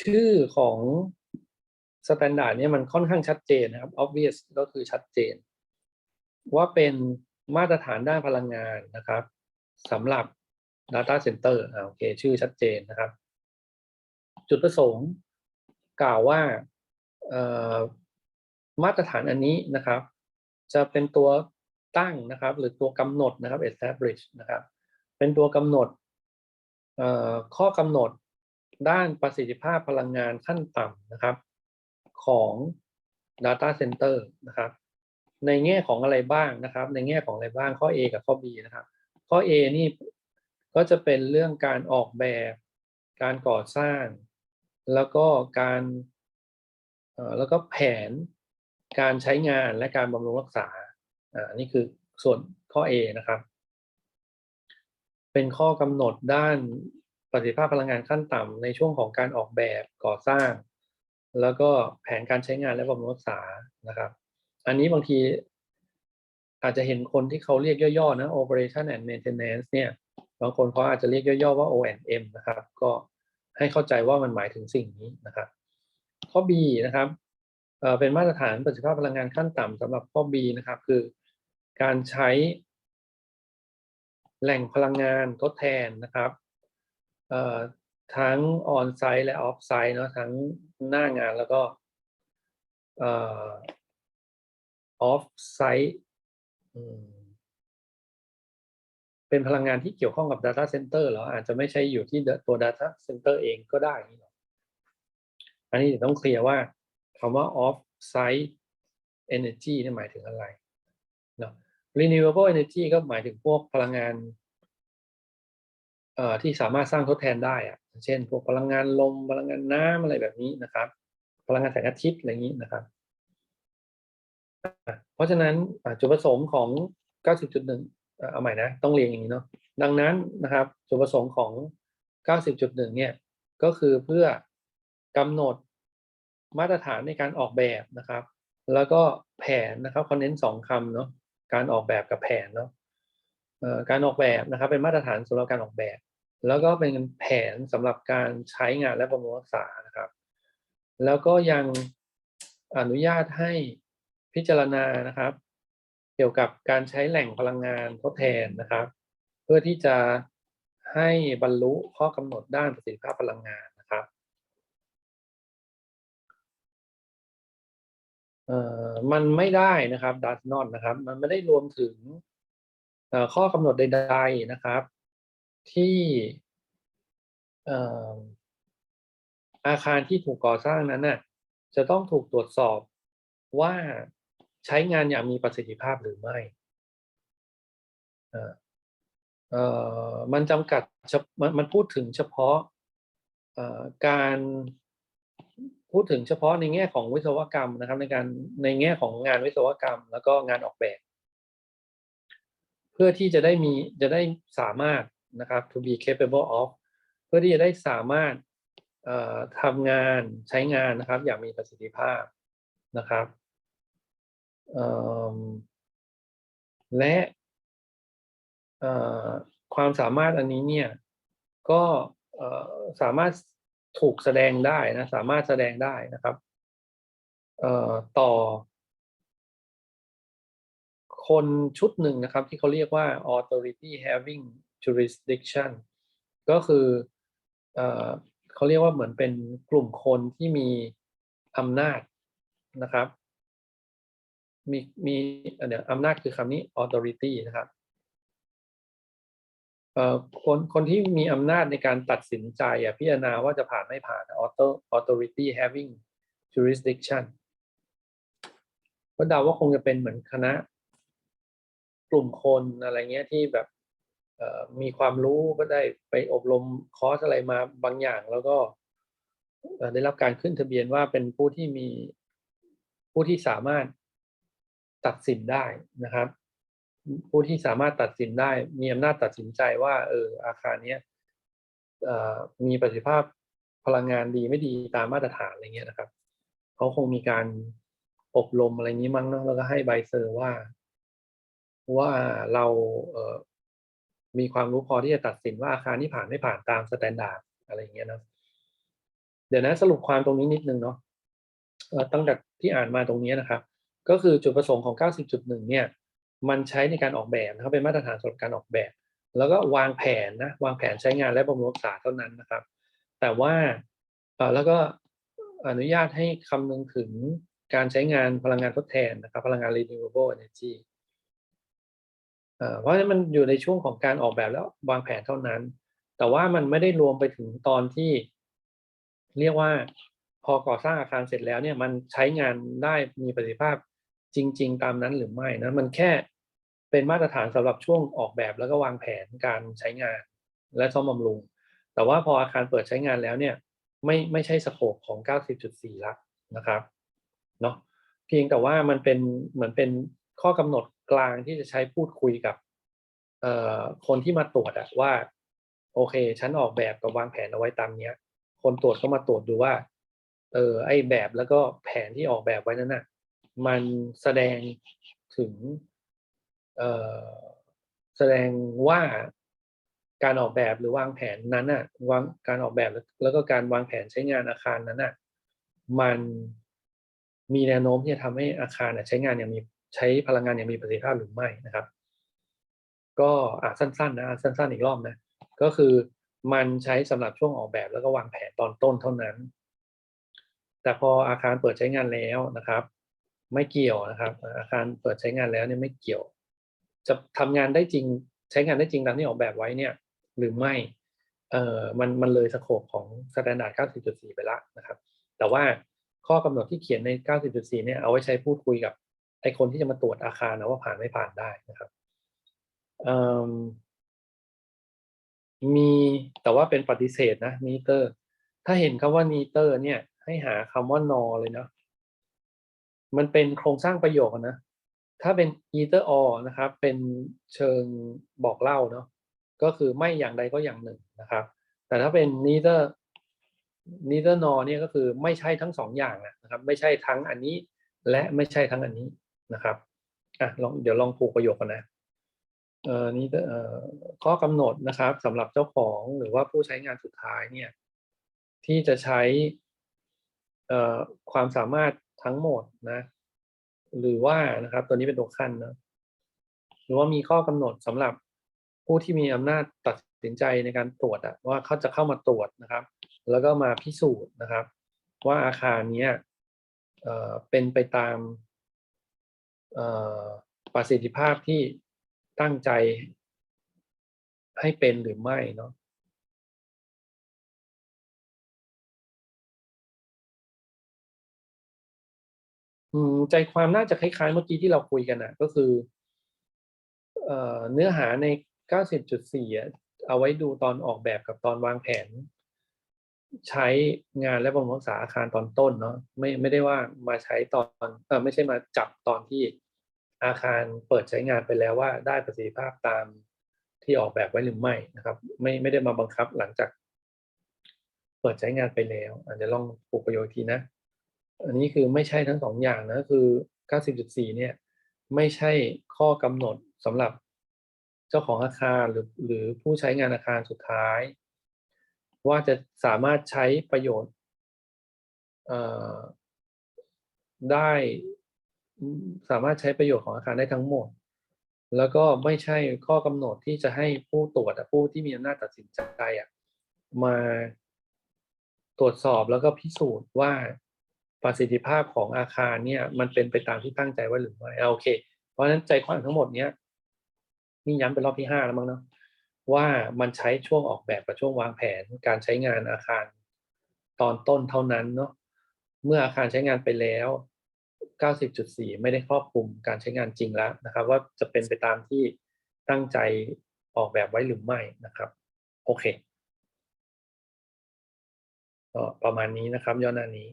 ชื่อของสแตนดาร์ดเนี่ยมันค่อนข้างชัดเจนนะครับ obvious ก็คือชัดเจน ว่าเป็นมาตรฐานด้านพลังงานนะครับสำหรับ Data Center อ่าโอเค ชื่อชัดเจนนะครับ จุดประสงค์กล่าวว่ามาตรฐานอันนี้นะครับ จะเป็นตัวตั้งนะครับ หรือตัวกำหนดนะครับ establish นะครับ เป็นตัวกำหนดข้อกำหนด ด้านประสิทธิภาพพลังงานขั้นต่ำนะครับของ Data Center นะครับ ในแง่ของอะไรบ้างนะครับ ในแง่ของอะไรบ้างข้อ A กับข้อ B นะครับ ข้อ A นี่ก็จะเป็นเรื่องการออกแบบ การก่อสร้าง แล้วก็การแล้วก็แผนการใช้งานและการบำรุงรักษาอ่านี่คือส่วนข้อ A นะครับ เป็นข้อกำหนดด้าน ประสิทธิภาพพลังงานขั้นต่ำในช่วงของการออกแบบก่อสร้าง แล้วก็แผนการใช้งานและบำรุงรักษานะครับ อันนี้บางทีอาจจะเห็นคนที่เขาเรียกย่อๆนะ operation and maintenance เนี่ยบางคนเขาอาจจะเรียกย่อๆว่า O&M นะครับ ก็ให้เข้าใจว่ามันหมายถึงสิ่งนี้นะครับ ข้อ B นะครับเอ่อเป็นมาตรฐานประสิทธิภาพพลังงานขั้นต่ำสำหรับข้อ B นะครับ คือการใช้แหล่งพลังงานทดแทนนะครับ ทั้ง on site และ off site เนาะทั้งหน้างานแล้วก็ออ off site อืมเป็นพลังงานที่เกี่ยวข้องกับ Data Center เหรออาจจะไม่ใช่อยู่ที่ตัว Data Center เองก็ได้นี่หรออันนี้ต้องเคลียร์ว่าคำว่า off site energy นี่หมายถึงอะไรเนาะ renewable energy ก็หมายถึงพวกพลังงาน ที่สามารถสร้างทดแทนได้อะเช่น พวกพลังงานลมพลังงานน้ำอะไรแบบนี้นะครับ พลังงานแสงอาทิตย์อะไรอย่างนี้นะครับ เพราะฉะนั้นจุดประสงค์ของ 90.1เอ่อเอาใหม่นะ ต้องเรียงอย่างนี้เนาะดังนั้นนะครับจุดประสงค์ของ 90.1 เนี่ยก็คือเพื่อกำหนดมาตรฐานในการออกแบบนะครับ แล้วก็แผนนะครับเขาเน้นสองคำเนาะการออกแบบกับแผนเนาะการออกแบบนะครับ เป็นมาตรฐานสำหรับการออกแบบ แล้วก็เป็นแผนสำหรับการใช้งานและบำรุงรักษานะครับ แล้วก็ยังอนุญาตให้พิจารณานะครับ เกี่ยวกับการใช้แหล่งพลังงานทดแทนนะครับ เพื่อที่จะให้บรรลุข้อกำหนดด้านประสิทธิภาพพลังงานนะครับเอ่อมันไม่ได้นะครับ does not นะครับ มันไม่ได้รวมถึงข้อกำหนดใด ๆนะครับ ที่อาคารที่ถูกก่อสร้างนั้นน่ะจะต้องถูกตรวจสอบว่าใช้งานอย่างมีประสิทธิภาพหรือไม่มันจำกัดมันมันพูดถึงเฉพาะการพูดถึงเฉพาะในแง่ของวิศวกรรมนะครับ ในการในแง่ของงานวิศวกรรม แล้วก็งานออกแบบ เพื่อที่จะได้มีจะได้สามารถ นะครับ to be capable of เพื่อที่จะได้สามารถทำงานใช้งานนะครับ อย่างมีประสิทธิภาพนะครับและความสามารถอันนี้เนี่ยก็สามารถถูกแสดงได้นะสามารถแสดงได้นะครับต่อ คนชุดหนึ่งนะครับ ที่เขาเรียกว่า authority having jurisdiction ก็คือเอ่อเขาเรียกว่าเหมือนเป็นกลุ่มคนที่มีอำนาจนะครับ มีมีเดี๋ยวอำนาจคือคำนี้ authority นะครับเอ่อคนคนที่มีอำนาจในการตัดสินใจอะพิจารณาว่าจะผ่านไม่ผ่าน author authority having jurisdiction ก็เดาว่าคงจะเป็นเหมือนคณะ กลุ่มคนอะไรเงี้ยที่แบบมีความรู้ก็ได้ไปอบรมคอร์สอะไรมาบางอย่าง แล้วก็ได้รับการขึ้นทะเบียนว่าเป็นผู้ที่มีผู้ที่สามารถตัดสินได้นะครับ ผู้ที่สามารถตัดสินได้มีอำนาจตัดสินใจว่าเอออาคารเนี้ยมีประสิทธิภาพพลังงานดีไม่ดีตามมาตรฐานอะไรเงี้ยนะครับเขาคงมีการอบรมอะไรนี้มั้งเนาะแล้วก็ให้ใบเซอร์ว่า ว่าเราเมีความรู้พอที่จะตัดสินว่าอาคารนี้ผ่านไม่ผ่านตามสแตนดาร์ดอะไรอย่างเงี้ยเนาะเดี๋ยวนะสรุปความตรงนี้นิดนึงเนาะตั้งแต่ที่อ่านมาตรงนี้นะครับ ก็คือจุดประสงค์ของ 90.1 เนี่ย มันใช้ในการออกแบบนะครับเป็นมาตรฐานสำหรับการออกแบบ แล้วก็วางแผนนะวางแผนใช้งานและบำรุงรักษาเท่านั้นนะครับ แต่ว่าแล้วก็อนุญาตให้คำนึงถึงการใช้งานพลังงานทดแทนนะครับ พลังงาน renewable energy เพราะฉะนั้นมันอยู่ในช่วงของการออกแบบแล้ววางแผนเท่านั้น แต่ว่ามันไม่ได้รวมไปถึงตอนที่ เรียกว่าพอก่อสร้างอาคารเสร็จแล้วเนี่ยมันใช้งานได้มีประสิทธิภาพจริง ๆ ตามนั้นหรือไม่นะมันแค่เป็นมาตรฐานสำหรับช่วงออกแบบแล้วก็วางแผนการใช้งานและซ่อมบำรุง แต่ว่าพออาคารเปิดใช้งานแล้วเนี่ยไม่ไม่ใช่สโคปของ 90.4 ละนะครับเนาะเพียงแต่ว่ามันเป็นเหมือนเป็น ข้อกำหนดกลางที่จะใช้พูดคุยกับเออคนที่มาตรวจอะว่า โอเค ฉันออกแบบกับวางแผนเอาไว้ตามเนี้ย คนตรวจก็มาตรวจดูว่า เออไอแบบแล้วก็แผนที่ออกแบบไว้นั้นน่ะ มันแสดงถึงเออแสดงว่าการออกแบบหรือวางแผนนั้นน่ะวางการออกแบบแล้วแล้วก็การวางแผนใช้งานอาคารนั้นน่ะ มันมีแนวโน้มที่จะทำให้อาคารใช้งานอย่างมี ใช้พลังงานอย่างมีประสิทธิภาพหรือไม่นะครับ ก็อะสั้นๆนะอะสั้น ๆ อีกรอบนะ ก็คือมันใช้สำหรับช่วงออกแบบแล้วก็วางแผนตอนต้นเท่านั้น แต่พออาคารเปิดใช้งานแล้วนะครับ ไม่เกี่ยวนะครับ อาคารเปิดใช้งานแล้วเนี่ยไม่เกี่ยว จะทำงานได้จริงใช้งานได้จริงตามที่ออกแบบไว้เนี่ย หรือไม่เอ่อมันมันเลยสโคปของมาตรฐาน90.4 ไปละนะครับ แต่ว่าข้อกำหนดที่เขียนใน 90.4 เนี่ยเอาไว้ใช้พูดคุยกับ ไอคนที่จะมาตรวจอาคารนะว่าผ่านไม่ผ่านได้นะครับมมีแต่ว่าเป็นปฏิเสธนะนีเตอร์ ถ้าเห็นคำว่านีเตอร์ เนี่ย ให้หาคำว่านอเลยเนาะมันเป็นโครงสร้างประโยคนะ ถ้าเป็น either or นะครับ เป็นเชิงบอกเล่าเนาะก็คือไม่อย่างใดก็อย่างหนึ่งนะครับ แต่ถ้าเป็น neither neither nor เนี่ยก็คือไม่ใช่ทั้งสองอย่างนะครับ ไม่ใช่ทั้งอันนี้และไม่ใช่ทั้งอันนี้ นะครับอะลองเดี๋ยวลองผูกประโยคกันนะเอ่อนี่เอ่อข้อกำหนดนะครับสำหรับเจ้าของหรือว่าผู้ใช้งานสุดท้ายเนี่ย ที่จะใช้เอ่อความสามารถทั้งหมดนะ หรือว่านะครับ ตัวนี้เป็นตัวขั้นนะหรือว่ามีข้อกำหนดสำหรับผู้ที่มีอำนาจตัดสินใจในการตรวจอะว่าเขาจะเข้ามาตรวจนะครับ แล้วก็มาพิสูจน์นะครับ ว่าอาคารเนี้ยเอ่อเป็นไปตาม ประสิทธิภาพที่ตั้งใจให้เป็นหรือไม่เนาะใจความน่าจะคล้ายๆเมื่อกี้ที่เราคุยกันนะก็คือเอเนื้อหาใน 90.4อ่เอาไว้ดูตอนออกแบบกับตอนวางแผน ใช้งานและบำรุงรักษาอาคารตอนต้นเนาะไม่ไม่ได้ว่ามาใช้ตอนเออไม่ใช่มาจับตอนที่อาคารเปิดใช้งานไปแล้วว่าได้ประสิทธิภาพตามที่ออกแบบไว้หรือไม่นะครับ ไม่ไม่ได้มาบังคับหลังจาก เปิดใช้งานไปแล้วอาจจะลองปลูกประโยชน์ทีนะ อันนี้คือไม่ใช่ทั้งสองอย่างนะคือ 90.4 เนี่ย ไม่ใช่ข้อกำหนดสำหรับเจ้าของอาคารหรือหรือผู้ใช้งานอาคารสุดท้าย ว่าจะสามารถใช้ประโยชน์ได้สามารถใช้ประโยชน์ของอาคารได้ทั้งหมด แล้วก็ไม่ใช่ข้อกำหนดที่จะให้ผู้ตรวจผู้ที่มีอำนาจตัดสินใจอะมาตรวจสอบแล้วก็พิสูจน์ว่าประสิทธิภาพของอาคารเนี่ย มันเป็นไปตามที่ตั้งใจไว้หรือไม่อะโอเค เพราะฉะนั้นใจความทั้งหมดเนี้ยนี่ย้ำเป็นรอบที่ห้าแล้วมั้งเนาะ ว่ามันใช้ช่วงออกแบบกับช่วงวางแผน การใช้งานอาคารตอนต้นเท่านั้นเนาะเมื่ออาคารใช้งานไปแล้ว 90.4 ไม่ได้ครอบคลุมการใช้งานจริงแล้วนะครับ ว่าจะเป็นไปตามที่ตั้งใจออกแบบไว้หรือไม่นะครับ โอเคก็ประมาณนี้นะครับย่อหน้านี้